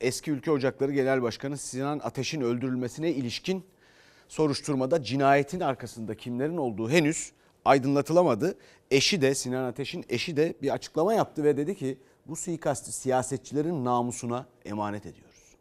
Eski Ülke Ocakları Genel Başkanı Sinan Ateş'in öldürülmesine ilişkin soruşturmada cinayetin arkasında kimlerin olduğu henüz aydınlatılamadı. Eşi de Sinan Ateş'in eşi de bir açıklama yaptı ve dedi ki bu suikasti siyasetçilerin namusuna emanet ediyoruz.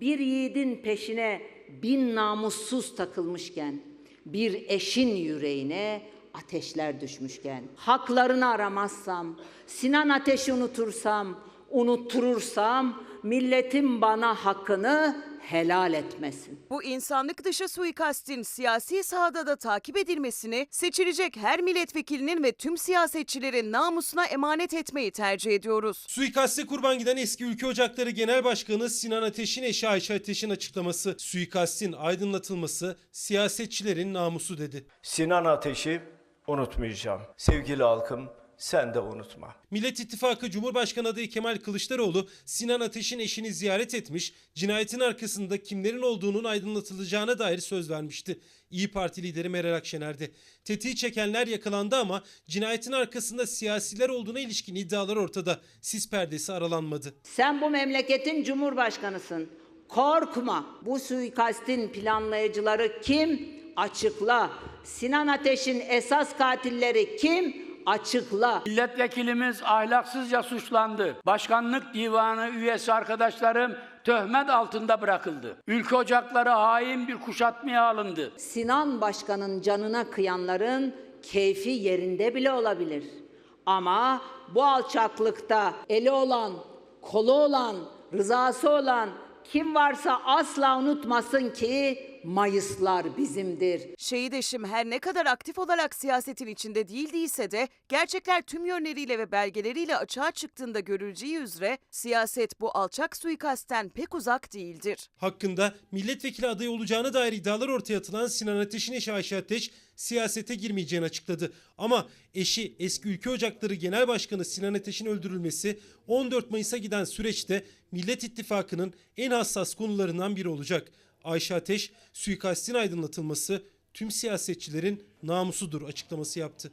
Bir yiğidin peşine bin namussuz takılmışken, bir eşin yüreğine ateşler düşmüşken, haklarını aramazsam, Sinan Ateş'i unutursam, unutturursam, milletim bana hakkını helal etmesin. Bu insanlık dışı suikastin siyasi sahada da takip edilmesini seçilecek her milletvekilinin ve tüm siyasetçilerin namusuna emanet etmeyi tercih ediyoruz. Suikaste kurban giden eski Ülke Ocakları Genel Başkanı Sinan Ateş'in eşi Ayşe Ateş'in açıklaması, suikastin aydınlatılması siyasetçilerin namusu dedi. Sinan Ateş'i unutmayacağım. Sevgili halkım sen de unutma. Millet İttifakı Cumhurbaşkanı adayı Kemal Kılıçdaroğlu Sinan Ateş'in eşini ziyaret etmiş, cinayetin arkasında kimlerin olduğunun aydınlatılacağına dair söz vermişti. İyi Parti lideri Meral Akşener'de. Tetiği çekenler yakalandı ama cinayetin arkasında siyasiler olduğuna ilişkin iddialar ortada. Sis perdesi aralanmadı. Sen bu memleketin cumhurbaşkanısın. Korkma. Bu suikastin planlayıcıları kim? Açıkla. Sinan Ateş'in esas katilleri kim? Açıkla. Milletvekilimiz ahlaksızca suçlandı. Başkanlık divanı üyesi arkadaşlarım töhmet altında bırakıldı. Ülke ocakları hain bir kuşatmaya alındı. Sinan Başkan'ın canına kıyanların keyfi yerinde bile olabilir. Ama bu alçaklıkta eli olan, kolu olan, rızası olan kim varsa asla unutmasın ki Mayıslar bizimdir. Şehit eşim her ne kadar aktif olarak siyasetin içinde değildiyse de gerçekler tüm yönleriyle ve belgeleriyle açığa çıktığında görüleceği üzere siyaset bu alçak suikastten pek uzak değildir. Hakkında milletvekili adayı olacağına dair iddialar ortaya atılan Sinan Ateş'in eşi Ayşe Ateş siyasete girmeyeceğini açıkladı. Ama eşi eski Ülke Ocakları Genel Başkanı Sinan Ateş'in öldürülmesi 14 Mayıs'a giden süreçte Millet İttifakı'nın en hassas konularından biri olacak. Ayşe Ateş, suikastin aydınlatılması tüm siyasetçilerin namusudur açıklaması yaptı.